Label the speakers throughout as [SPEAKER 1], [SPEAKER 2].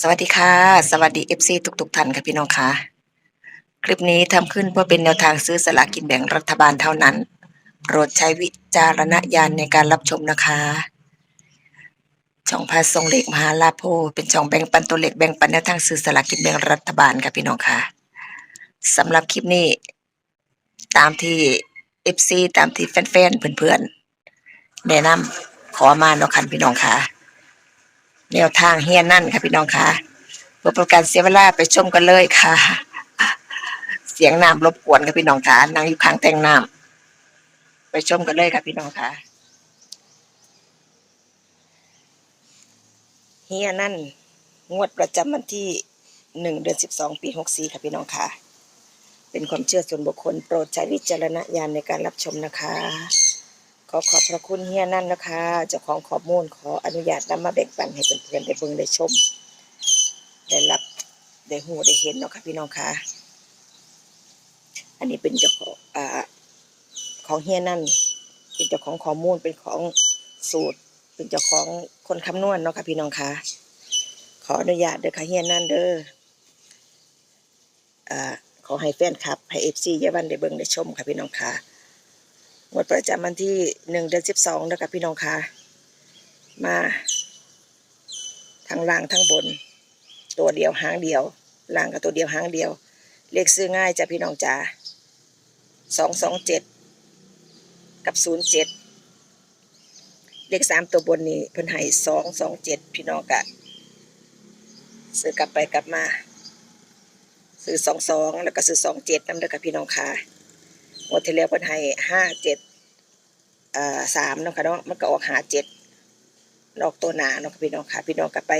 [SPEAKER 1] สวัสดีค่ะ สวัสดี FC ทุกๆท่านค่ะพี่น้องค่ะ คลิปนี้ทำขึ้นเพื่อเป็นแนวทางซื้อสลากกินแบ่งรัฐบาลเท่านั้น โปรดใช้วิจารณญาณในการรับชมนะคะช่องพาทรงเหล็กมหาลาโพเป็นช่องแบ่งปันตัวเล็กแบ่งปันแนวทางซื้อสลากกินแบ่งรัฐบาลค่ะพี่น้องค่ะสำหรับคลิปนี้ ตามที่ FC ตามที่แฟนๆเพื่อนๆแนะนำขอมาเนาะค่ะพี่น้องค่ะ แนวทางเฮียนั่นค่ะพี่น้องค่ะเพื่อประกันเสียเวลาไปชมกันเลยค่ะ เสียงน้ำรบกวนค่ะพี่น้องค่ะนั่งอยู่ข้างแทงน้ำไปชมกันเลยค่ะพี่น้องค่ะเฮียนั่นงวดประจำวันที่หนึ่งเดือนสิบสองปีหกสี่ค่ะพี่น้องค่ะ เป็นความเชื่อส่วนบุคคลโปรดใช้วิจารณญาณในการรับชมนะคะ ขอขอบพระคุณเฮียนั่นนะคะเจ้าของข้อมูลขออนุญาตนำมาแบ่งปันให้เพื่อนๆได้เบิ่งได้ชม ได้รับได้หูได้เห็นเนาะค่ะพี่น้องค่ะ อันนี้เป็นเจ้าของอ่าของเฮียนั่น เป็นเจ้าของข้อมูลเป็นของสูตร เป็นเจ้าของคนคำนวณเนาะค่ะพี่น้องค่ะ ขออนุญาตเด้อค่ะเฮียนั่นเด้ออ่าขอให้แฟนคลับให้เอฟซียาวันได้เบิ่งได้ชมค่ะพี่น้องค่ะ งวดประจำวันที่หนึ่งเดือนสิบสองนะครับพี่น้องคะมาทั้งล่างทั้งบน ตัวเดียวหางเดียวล่างกับตัวเดียวหางเดียว เลขซื้อง่ายจ้ะพี่น้องจ๋าสองสองเจ็ดกับศูนย์เจ็ดเลขสามตัวบนนี่เพิ่นให้สองสองเจ็ดพี่น้องกะซื้อกลับไปกลับมา ซื้อสองสองแล้วก็ซื้อสองเจ็ดนำเด้อค่ะพี่น้องค่ะ งวดที่แล้วเพิ่นให้ห้าเจ็ดอ่อสามเนาะค่ะเนาะมันก็ออกหาเจ็ดนอกตัวหนาเนาะค่ะพี่น้องค่ะ พี่น้องก็ไป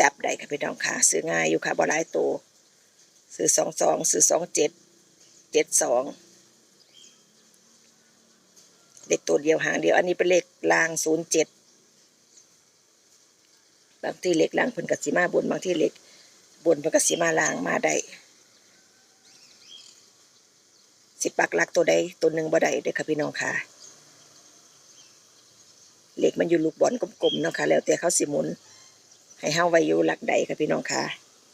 [SPEAKER 1] จับได้ค่ะพี่น้องค่ะ ซื้อง่ายอยู่ค่ะบ่หลายตัวซื้อสองสองซื้อสองเจ็ดเจ็ดสองเลขตัวเดียวหางเดียว อันนี้เป็นเลขลางศูนย์เจ็ดบางที่เลขลางเพิ่นกสิมาบนบางที่เลขบนเพิ่นกสิมาลางมาได้ สิปักหลักตัวใดตัวหนึ่งบ่ได้เด้อค่ะพี่น้องค่ะเหล็กมันอยู่ลูกบอลกลมๆเนาะค่ะแล้วแต่เขาสิหมุน ให้เฮาไว้อยู่หลักใดค่ะพี่น้องค่ะ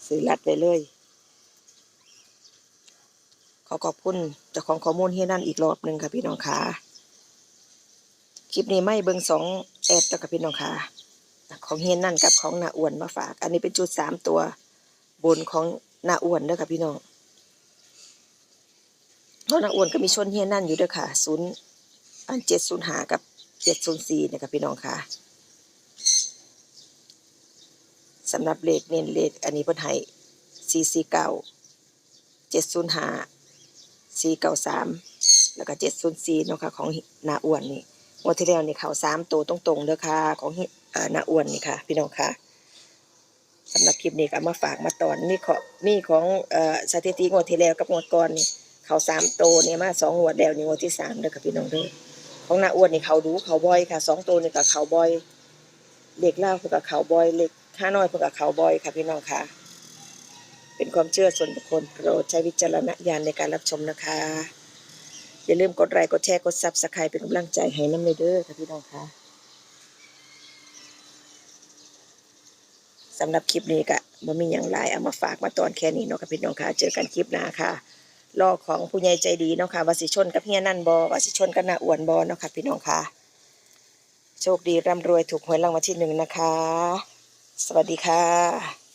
[SPEAKER 1] ซื้อรัดไปเลย ขอขอบคุณเจ้าของข้อมูลเฮียนั่นอีกรอบหนึ่งค่ะพี่น้องค่ะคลิปนี้ไม่เบิ่งสองแอดแล้วค่ะพี่น้องค่ะของเฮียนั่นกับของนาอ้วนมาฝาก อันนี้เป็นจุดสามตัว บนของนาอ้วนเด้อค่ะพี่น้อง เพราะนางอ้วนก็มีชนเฮียนั่นอยู่ด้วยค่ะศูนย์อันเจ็ดศูนย์หากับเจ็ดศูนย์สี่นะครับพี่น้องค่ะสำหรับเลขเน้นเลขอันนี้เพิ่นให้สี่สี่เก้าเจ็ดศูนย์หาสี่เก้าสามแล้วก็เจ็ดศูนย์สี่เนาะค่ะของนาอ้วนนี่งวดที่แล้วนี่เขาสามตัวตรงๆเด้อค่ะของเฮียนาอ้วนนี่ค่ะ พี่น้องค่ะสำหรับคลิปนี้ก็มาฝากมาตอนนี่ของนี่ของเอ่อสถิติงวดที่แล้วกับงวดก่อนนี่ เขาสามโตวเนี่ยมาสองงวดแล้วนี่งวดที่สามเด้อค่ะพี่น้องเด้อของนาอ้วนนี่เขาดูเขาบอยค่ะสองโตวนี่กับเขาบอยเด็กเล่าเพื่อกับเขาบอยเล็กข้าน้อยเพื่อกับเขาบอยค่ะพี่น้องค่ะ เป็นความเชื่อส่วนบุคคลโปรดใช้วิจารณญาณในการรับชมนะคะ อย่าลืมกดไลค์กดแชร์กดซับสไครป์เป็นกำลังใจให้น้ำเลยเด้อค่ะพี่น้องค่ะสำหรับคลิปนี้ก็บ่มีอย่างไรเอามาฝากมาตอนแค่นี้เนาะค่ะพี่น้องค่ะเจอกันคลิปหน้าค่ะ รอของผู้ใหญ่ใจดีเนาะค่ะวาสิชนกับเฮียนั่นบอวาสิชนกับนาอ้วนบอเนาะค่ะพี่น้องค่ะ โชคดีร่ำรวยถูกหวยรางวัลที่หนึ่งนะคะ สวัสดีค่ะ